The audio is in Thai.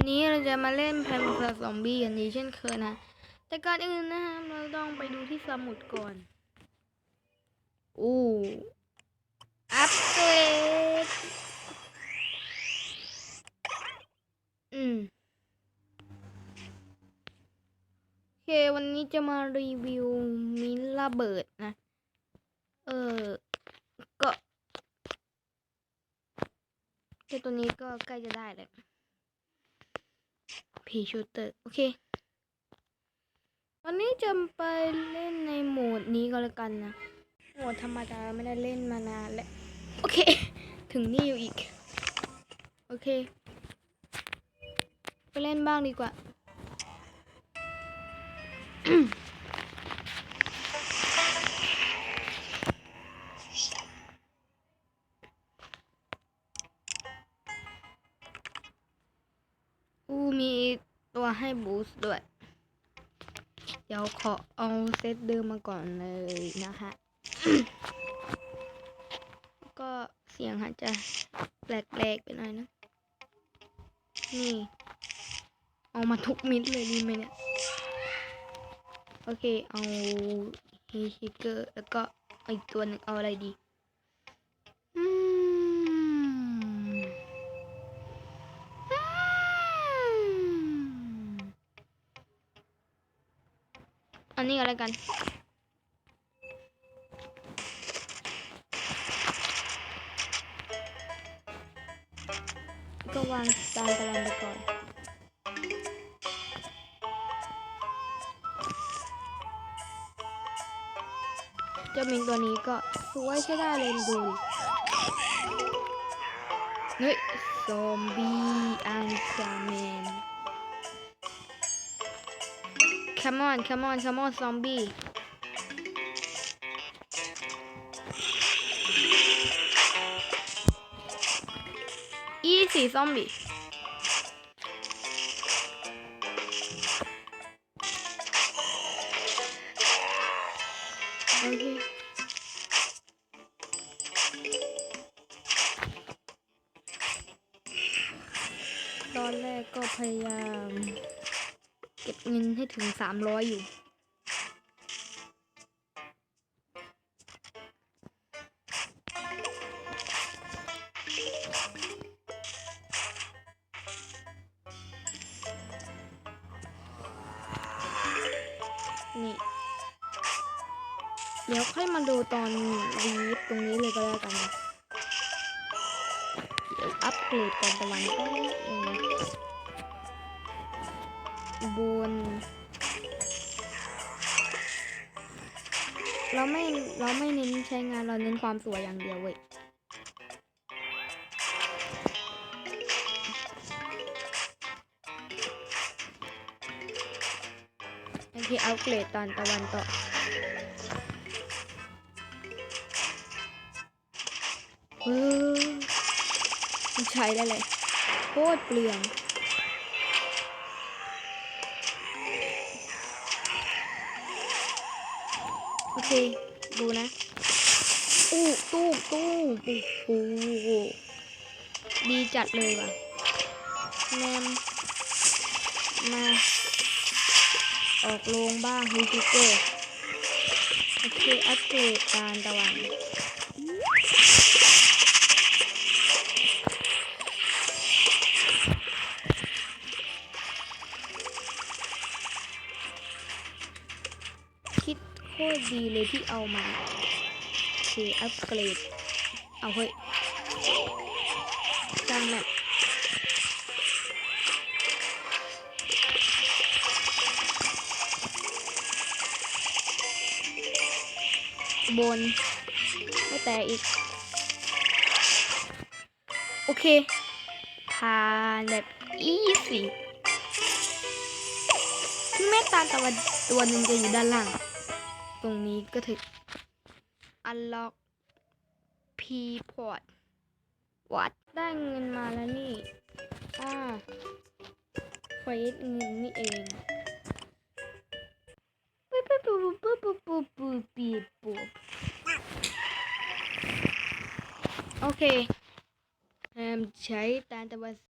วันนี้เราจะมาเล่นแพนเ r อร์ซอมบี้กันนี้เช่นเคยนะ แต่ก่อนอื่นนะฮะเราต้องไปดูที่สมุดก่อนอู้อัปเกรดอืมโอเควันนี้จะมารีวิวมินระเบิดนะ เออก็เจ้าตัวนี้ก็ใกล้จะได้แล้ว พีชูเตอร์โอเค วันนี้จะไปเล่นในโหมดนี้ก็แล้วกันนะ โหมดธรรมดาไม่ได้เล่นมานานแล้ว โอเค ถึงนี่อยู่อีก โอเค ไปเล่นบ้างดีกว่า ให้บูสต์ด้วย เดี๋ยวขอเอาเซตเดิมมาก่อนเลยนะคะก็เสียงอาจจะแปลกๆไปหน่อยนะ นี่ เอามาทุกมิดเลยดีไหมเนี่ย โอเค เอาฮีชิเกอร์ แล้วก็อาอีกตัวหนึ่งเอาอะไรดี อันนี้อะไรกันก็วางตามตารางไปก่อนจ้ามิงตัวนี้ก็สวยใช้ได้เลยดูดิเฮ้ย ซอมบี้อังคาแม come on come on come on ซอมบี้ easy ซอมบี้โอเคตอนแรกก็พยายาม ก็บเงินให้ถึงสามร้อยอยู่ นี่ เดี๋ยวค่อยมาดูตอนวีฟตรงนี้เลยก็แล้วกันนะอัปเกรดก่อนตะวันแป๊ บนึงบน เราไม่เราไม่เน้นใช้งานเราเน้นความสวยอย่างเดียวเว้ยโอเคอัปเกรดตอนตะวันต่อเออมันใช้ได้เลยโคตรเปลือง อเค ดูนะอู้ตู้ตู้มโอ้โหดีจัดเลยว่ะแนมมาออกโรงบ้างฮูจิเกอร์โอเคอัปเดตการตะวัน ตรดีเลยที่เอามาคืออัปเกรด เอาเฮ้ยจังแบบบน ไม่แตกอีก โอเค ผ่านแบบอีสิแม่ตาตะวันตัวหนึ่งจะอยู่ด้านล่าง ตรงนี้ก็ถึง unlock p port วัดได้เงินมาแล้วนี่ อ่าเฟสเงินนี่เองปุ๊บปุ๊บปุ๊บปุ๊บปุ๊บปุ๊บปุ๊บปุ๊บโอเคแอมใช้ตาตะวัน